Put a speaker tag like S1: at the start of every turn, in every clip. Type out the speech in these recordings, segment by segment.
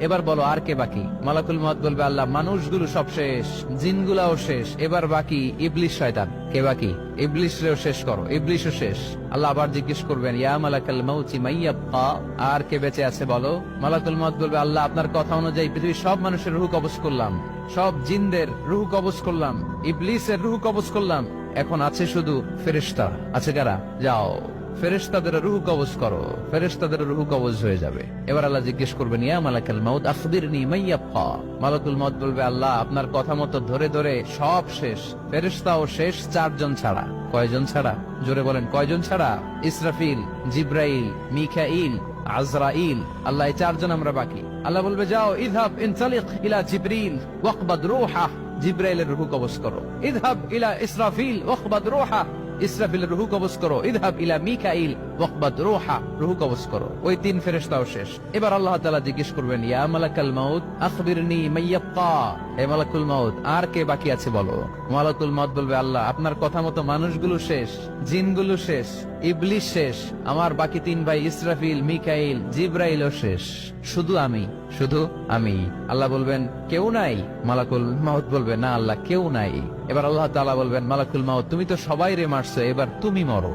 S1: এবার বলো, আর কে বাকি? মালাকুল মাউত বলবে, আল্লাহ, মানুষগুলো সব শেষ, জিনগুলাও শেষ, এবার বাকি ইবলিশ শয়তান। কে বাকি? ইবলিশরেও শেষ করো, ইবলিশও শেষ। আল্লাহ আবার জিজ্ঞেস করবেন, ইয়া মালাকাল মাউতি মাইয়াব্বা আর কে বেঁচে আছে বলো? মালাকুল মাউত বলবে, আল্লাহ, আপনার কথা অনুযায়ী পৃথিবীর সব মানুষের রুহু কবজ করলাম। সব জিনদের রুহু কবজ করলাম। ইবলিসের রুহু কবজ করলাম। এখন আছে শুধু ফেরেশতা। আছে কারা? যাও। ফেরেশতাদের রুহু করো। ফেরেশতাদের রুহু হয়ে যাবে। এবার আল্লাহ জিজ্ঞেস করবেন, ইয়া মালাকাল মাউত, আখবিরনি মাইয়াব্বা মালাকুল মাউত বলবে, আল্লাহ, আপনার কথা মতো ধরে ধরে সব শেষ। ফেরেশতাও শেষ, চারজন ছাড়া। কয়জন ছাড়া? জোরে বলেন, কয়জন ছাড়া? ইসরাফিল, জিব্রাইল, মিখাইল আজরাইল আল্লাহ এই চারজন আমরা বাকি আল্লাহ বলবে যাও ইদহাব ইনতালিক ইলা জিব্রিল ওয়াকবাদ রূহা জিব্রাইলের রুহু কবজ করো ইদহাব ইলা ইসরাফিল ওয়াকবাদ রূহা ইসরাফিলের রুহু কবজ করো ইদহাব ইলা মিকাইল ওয়াকবাদ রূহা, রুহু কবজ করো। ওই তিন ফেরেশতাও শেষ। এবার আল্লাহ তাআলা জিজ্ঞেস করবেন, ইয়া মালাকাল মাউত, আখবিরনি মাইয়াক্কা হে মালাকুল মাউত, আর কে বাকি আছে বলো? মালাকুল মাউত বলবে, আল্লাহ, আপনার কথা মতো মানুষগুলো শেষ, জিনগুলো শেষ ইবলিশ শেষ, আমার বাকি তিন ভাই ইসরাফিল, মিকাইল, জিব্রাইলও শেষ। শুধু আমি শুধু আমি। আল্লাহ বলবেন, কেউ নাই? মালাকুল মাউত বলবে, না, আল্লাহ, কেউ নাই। এবার আল্লাহ তালা বলবেন, মালাকুল মাউত, তুমি তো সবাই রে মারছো, এবার তুমি মরো।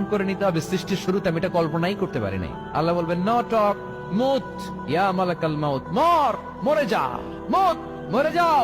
S1: করে নিতে হবে সৃষ্টির শুরুতে আমি এটা কল্পনাই করতে পারি নাই। আল্লাহ বলবেন নট মুত, ইয়া মালাকাল মাউত, মর, মরে যা মুত, মরে যাও।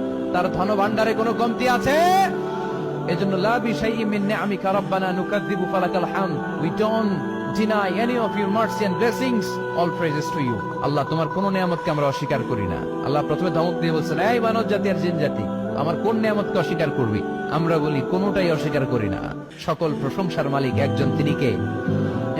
S1: তার ধন ভান্ডারে কোনো কমতি আছে? এজন্য লা বিশাইইন মিন নিআমিকা নুকাযযিবু ফালাকাল হামদ। We don't deny any of your mercy and blessings. All praises to you. Allah, তোমার কোন নিয়ামতকে আমরা অস্বীকার করি না। আল্লাহ প্রথমে ধমক দিয়ে বলছেন, এই মানব জাতি আর জিন জাতি, আমার কোন নিয়ামতকে অস্বীকার করবি? আমরা বলি, কোনটাই অস্বীকার করি না। সকল প্রশংসার মালিক একজন, তিনি কে?